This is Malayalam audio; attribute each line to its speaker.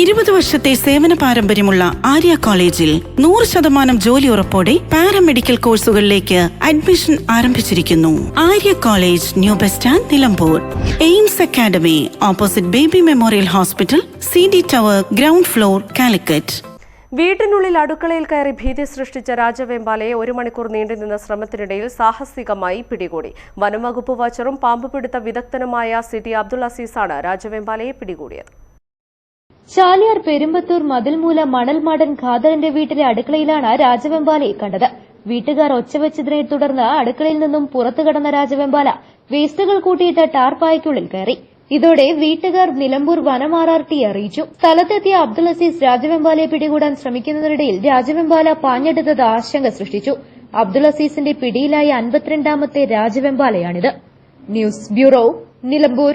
Speaker 1: ഇരുപത് വർഷത്തെ സേവന പാരമ്പര്യമുള്ള ആര്യ കോളേജിൽ നൂറ് ശതമാനം ജോലി ഉറപ്പോടെ പാരാമെഡിക്കൽ കോഴ്സുകളിലേക്ക് അഡ്മിഷൻ ആരംഭിച്ചിരിക്കുന്നു. Arya college new bus stand Nilambur. AIMS academy opposite baby memorial hospital C D tower ground floor Calicut.
Speaker 2: വീട്ടിനുള്ളിൽ അടുക്കളയിൽ കയറി ഭീതി സൃഷ്ടിച്ച രാജവെമ്പാലയെ ഒരു മണിക്കൂർ നീണ്ടുനിന്ന ശ്രമത്തിനിടയിൽ സാഹസികമായി പിടികൂടി. വനംവകുപ്പ് വാച്ചറും പാമ്പുപിടുത്ത വിദഗ്ധനുമായ സിറ്റി അബ്ദുൾ അസീസാണ് രാജവെമ്പാലയെ പിടികൂടിയത്.
Speaker 3: ചാലിയാർ പെരുമ്പത്തൂർ മതിൽമൂല മണൽമാടൻ ഖാദറിന്റെ വീട്ടിലെ അടുക്കളയിലാണ് രാജവെമ്പാലയെ കണ്ടത്. വീട്ടുകാർ ഒച്ചവെച്ചതിനെ തുടർന്ന് അടുക്കളയിൽ നിന്നും പുറത്തു കടന്ന രാജവെമ്പാല വേസ്റ്റുകൾ കൂട്ടിയിട്ട ടാർപ്പായ്ക്കുള്ളിൽ കയറി. ഇതോടെ വീട്ടുകാർ നിലമ്പൂർ വനമാറാർട്ടിയെ അറിയിച്ചു. സ്ഥലത്തെത്തിയ അബ്ദുൾ അസീസ് രാജവെമ്പാലയെ പിടികൂടാൻ ശ്രമിക്കുന്നതിനിടയിൽ രാജവെമ്പാല പാഞ്ഞെടുത്തത് ആശങ്ക സൃഷ്ടിച്ചു. അബ്ദുൾ അസീസിന്റെ പിടിയിലായ അൻപത്തിരണ്ടാമത്തെ രാജവെമ്പാലയാണിത്. News bureau Nilambur.